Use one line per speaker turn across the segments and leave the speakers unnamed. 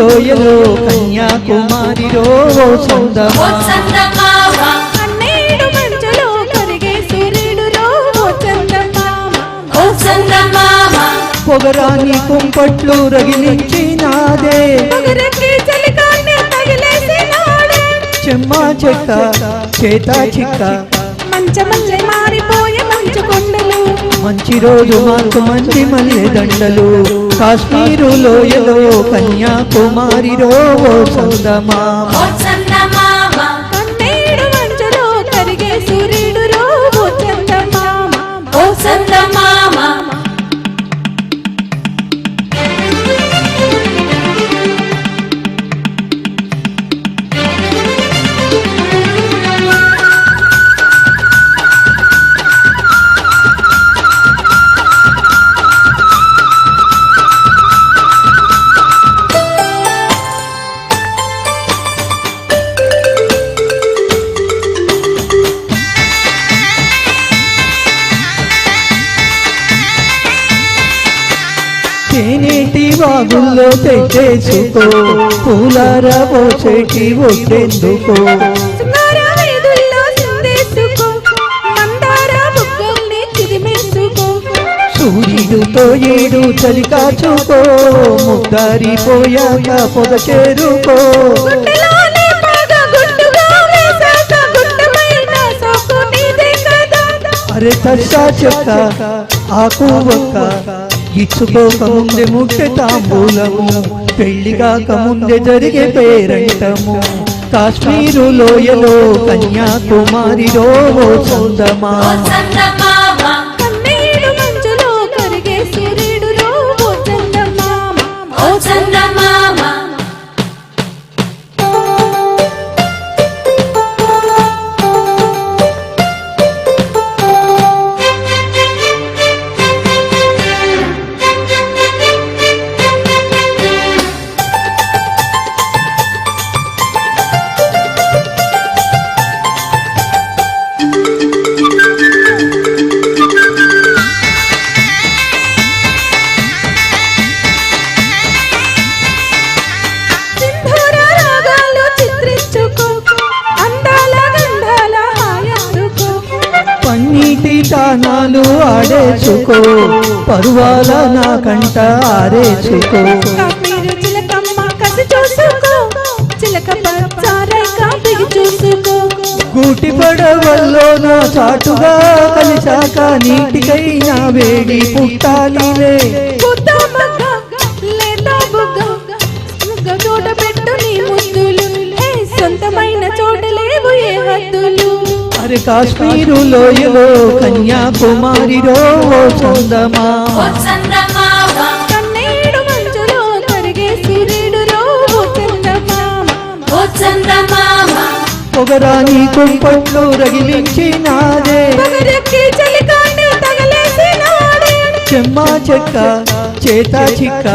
లోయలో కన్యాకుమారిలో సొందమా పొగరాని కుంపట్లు రగిలించినాదే. చెమ్మా చెక్క చేత చిక్క.
మంచమల్లె మారిపోయే మంచు కొండలు.
మంచి రోజు మాకు మంచి మల్లె దండలు. కాశ్మీరు లోయలో కన్యాకుమారిలో ఓ సొందమా తేనేటి వాగుల్లో తెచ్చేసుకో పూలార పోసేటి
చిదిమేసుకో.
సూర్యుడితో ఏడు చలి కాచుకో ముద్దారిపోయాక పొద చేరుకో. అరే తస్సా చెక్క ఆకు ఒక్క. ఇచ్చుకోకముందే ముట్టె తాంబూలము పెళ్ళిగాక ముందే జరిగే పేరంటము. కాశ్మీరు లోయలో కన్యాకుమారిలో ఓ
ఓ
తానాలు ఆడేసుకో పరువాల నా కంట ఆరేసుకో గూటి పడవల్లో నా చాటుగా కలిశాక నీటికైనా వేడి పుట్టాలిలే
పుట్ట మగ్గ లేత బుగ్గ? బుగ్గ చోట పెట్టు నీ ముద్దులు. ఏ సొంతమైన చోట లేవు ఏ హద్దులు.
అరే కాశ్మీరు లోయలో కన్యాకుమారిలో ఓ చందమా?
ఓ చందమామ
కన్నీడు మంచులో కరిగే సూర్యుడులో ఓ చందమామ
ఓ చందమామ
పొగరాని కుంపట్లు రగిలించినాదే చెమ్మా చెక్క చేత చిక్క.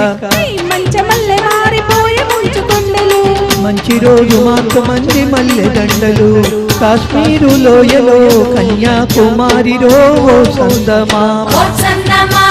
ఈ మంచమల్లె మారిపోయే ముంచు కొండలు
మంచి రోజు మాకు మంచి మల్లె దండలు. కాశ్మీరు లోయలో కన్యాకుమారిలో సందమా చందమా